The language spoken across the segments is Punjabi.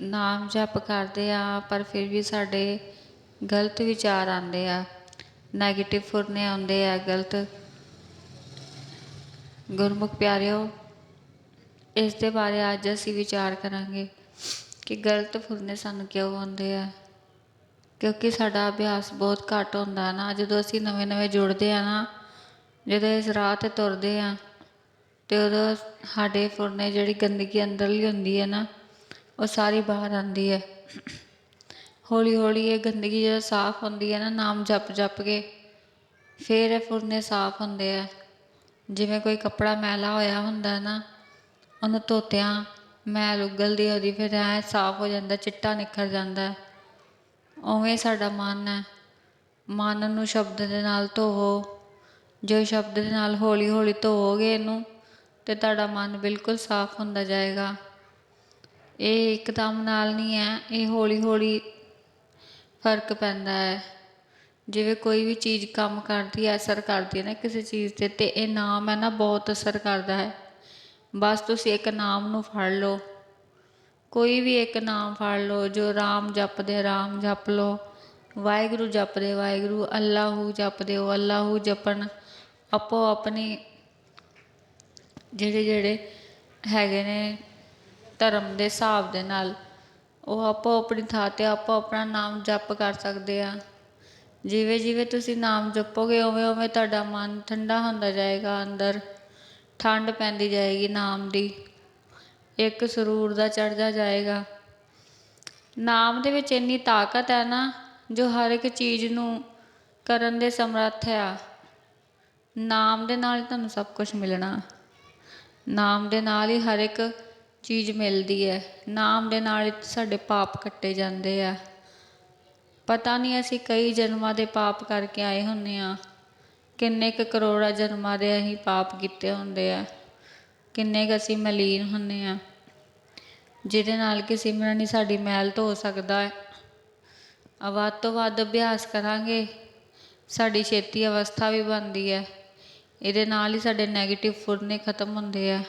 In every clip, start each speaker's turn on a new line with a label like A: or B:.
A: ਨਾਮ ਜਪ ਕਰਦੇ ਹਾਂ ਪਰ ਫਿਰ ਵੀ ਸਾਡੇ ਗਲਤ ਵਿਚਾਰ ਆਉਂਦੇ ਆ। ਨੈਗੇਟਿਵ ਫੁਰਨੇ ਆਉਂਦੇ ਆ, ਗਲਤ। ਗੁਰਮੁਖ ਪਿਆਰਿਓ, ਇਸ ਦੇ ਬਾਰੇ ਅੱਜ ਅਸੀਂ ਵਿਚਾਰ ਕਰਾਂਗੇ ਕਿ ਗਲਤ ਫੁਰਨੇ ਸਾਨੂੰ ਕਿਉਂ ਆਉਂਦੇ ਆ? ਕਿਉਂਕਿ ਸਾਡਾ ਅਭਿਆਸ ਬਹੁਤ ਘੱਟ ਹੁੰਦਾ ਨਾ। ਜਦੋਂ ਅਸੀਂ ਨਵੇਂ ਨਵੇਂ ਜੁੜਦੇ ਆ ਨਾ, ਜਦੋਂ ਇਸ ਰਾਹ ਤੇ ਤੁਰਦੇ ਆ, ਤੇ ਉਦੋਂ ਸਾਡੇ ਫੁਰਨੇ ਜਿਹੜੀ ਗੰਦਗੀ ਅੰਦਰਲੀ ਹੁੰਦੀ ਹੈ ਨਾ ਉਹ ਸਾਰੀ ਬਾਹਰ ਆਉਂਦੀ ਹੈ। ਹੌਲੀ ਹੌਲੀ ਇਹ ਗੰਦਗੀ ਜਦੋਂ ਸਾਫ਼ ਹੁੰਦੀ ਹੈ ਨਾ, ਨਾਮ ਜਪ ਜਪ ਕੇ ਫਿਰ ਇਹ ਫੁਰਨੇ ਸਾਫ਼ ਹੁੰਦੇ ਆ। ਜਿਵੇਂ ਕੋਈ ਕੱਪੜਾ ਮੈਲਾ ਹੋਇਆ ਹੁੰਦਾ ਨਾ, ਉਹਨੂੰ ਧੋਤਿਆਂ ਮੈਲ ਉਗਲਦੀ ਉਹਦੀ, ਫਿਰ ਐ ਸਾਫ਼ ਹੋ ਜਾਂਦਾ, ਚਿੱਟਾ ਨਿਖਰ ਜਾਂਦਾ। ਉਵੇਂ ਸਾਡਾ ਮਨ ਹੈ। ਮਨ ਨੂੰ ਸ਼ਬਦ ਦੇ ਨਾਲ ਧੋਵੋ। ਜੋ ਸ਼ਬਦ ਦੇ ਨਾਲ ਹੌਲੀ ਹੌਲੀ ਧੋਵੋਗੇ ਇਹਨੂੰ, ਤੇ ਤੁਹਾਡਾ ਮਨ ਬਿਲਕੁਲ ਸਾਫ਼ ਹੁੰਦਾ ਜਾਏਗਾ। ਇਹ ਇੱਕਦਮ ਨਾਲ ਨਹੀਂ ਹੈ, ਇਹ ਹੌਲੀ ਹੌਲੀ ਫ਼ਰਕ ਪੈਂਦਾ ਹੈ। ਜਿਵੇਂ ਕੋਈ ਵੀ ਚੀਜ਼ ਕੰਮ ਕਰਦੀ ਹੈ, ਅਸਰ ਕਰਦੀ ਹੈ ਨਾ ਕਿਸੇ ਚੀਜ਼ ਤੇ ਤੇ ਇਹ ਨਾਮ ਹੈ ਨਾ ਬਹੁਤ ਅਸਰ ਕਰਦਾ ਹੈ। ਬਸ ਤੁਸੀਂ ਇੱਕ ਨਾਮ ਨੂੰ ਫੜ ਲਓ। ਕੋਈ ਵੀ ਇੱਕ ਨਾਮ ਫੜ ਲਓ, ਜੋ ਰਾਮ ਜਪਦੇ, ਰਾਮ ਜਪ ਲਓ। ਵਾਹਿਗੁਰੂ ਜਪਦੇ, ਵਾਹਿਗੁਰੂ, ਅੱਲਾਹੂ ਜਪਦੇ ਹੋ ਅੱਲਾਹੂ ਜਪਣ। ਆਪੋ ਆਪਣੀ ਜਿਹੜੇ ਜਿਹੜੇ ਹੈਗੇ ਨੇ ਧਰਮ ਦੇ ਹਿਸਾਬ ਦੇ ਨਾਲ ਉਹ ਆਪੋ ਆਪਣੀ ਥਾਂ ਤੇ ਆਪੋ ਆਪਣਾ ਨਾਮ ਜਪ ਕਰ ਸਕਦੇ ਆ। ਜਿਵੇਂ ਜਿਵੇਂ ਤੁਸੀਂ ਨਾਮ ਜਪੋਗੇ, ਉਵੇਂ ਉਵੇਂ ਤੁਹਾਡਾ ਮਨ ਠੰਡਾ ਹੁੰਦਾ ਜਾਏਗਾ, ਅੰਦਰ ਠੰਡ ਪੈਂਦੀ ਜਾਏਗੀ ਨਾਮ ਦੀ। ਇੱਕ ਸਰੂਰ ਦਾ ਚੜ੍ਹਦਾ ਜਾਏਗਾ। ਨਾਮ ਦੇ ਵਿੱਚ ਇੰਨੀ ਤਾਕਤ ਹੈ ਨਾ, ਜੋ ਹਰ ਇੱਕ ਚੀਜ਼ ਨੂੰ ਕਰਨ ਦੇ ਸਮਰੱਥ ਆ ਨਾਮ ਦੇ ਨਾਲ ਹੀ ਤੁਹਾਨੂੰ ਸਭ ਕੁਝ ਮਿਲਣਾ। ਨਾਮ ਦੇ ਨਾਲ ਹੀ ਹਰ ਇੱਕ ਚੀਜ਼ ਮਿਲਦੀ ਹੈ। ਨਾਮ ਦੇ ਨਾਲ ਸਾਡੇ ਪਾਪ ਕੱਟੇ ਜਾਂਦੇ ਆ। ਪਤਾ ਨਹੀਂ ਅਸੀਂ ਕਈ ਜਨਮਾਂ ਦੇ ਪਾਪ ਕਰਕੇ ਆਏ ਹੁੰਨੇ ਆ। ਕਿੰਨੇ ਕੁ ਕਰੋੜਾਂ ਜਨਮਾਂ ਦੇ ਅਸੀਂ ਪਾਪ ਕੀਤੇ ਹੁੰਦੇ ਆ। ਕਿੰਨੇ ਕੁ ਅਸੀਂ ਮਲੀਨ ਹੁੰਨੇ ਆ। ਜਿਹਦੇ ਨਾਲ ਕਿ ਸਿਮਰਨ ਹੀ ਸਾਡੀ ਮੈਲ ਧੋ ਸਕਦਾ ਹੈ। ਆ ਵੱਧ ਤੋਂ ਵੱਧ ਅਭਿਆਸ ਕਰਾਂਗੇ। ਸਾਡੀ ਛੇਤੀ ਅਵਸਥਾ ਵੀ ਬਣਦੀ ਹੈ। ਇਹਦੇ ਨਾਲ ਹੀ ਸਾਡੇ 네ਗੇਟਿਵ ਫੁਰਨੇ ਖਤਮ ਹੁੰਦੇ ਆ।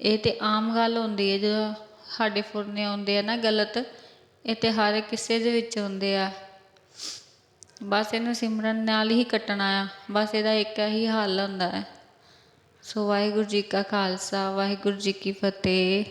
A: ਇਹ ਤਾਂ ਆਮ ਗੱਲ ਹੁੰਦੀ ਹੈ, ਜਦੋਂ ਸਾਡੇ ਫੁਰਨੇ ਆਉਂਦੇ ਆ ਨਾ ਗਲਤ, ਇਹ ਤਾਂ ਹਰ ਕਿਸੇ ਦੇ ਵਿੱਚ ਆਉਂਦੇ ਆ। ਬਸ ਇਹਨੂੰ ਸਿਮਰਨ ਨਾਲ ਹੀ ਕੱਟਣਾ ਆ, ਬਸ ਇਹਦਾ ਇੱਕ ਹੀ ਹੱਲ ਹੁੰਦਾ ਹੈ। ਸੋ ਵਾਹਿਗੁਰੂ ਜੀ ਕਾ ਖਾਲਸਾ, ਵਾਹਿਗੁਰੂ ਜੀ ਕੀ ਫਤਿਹ।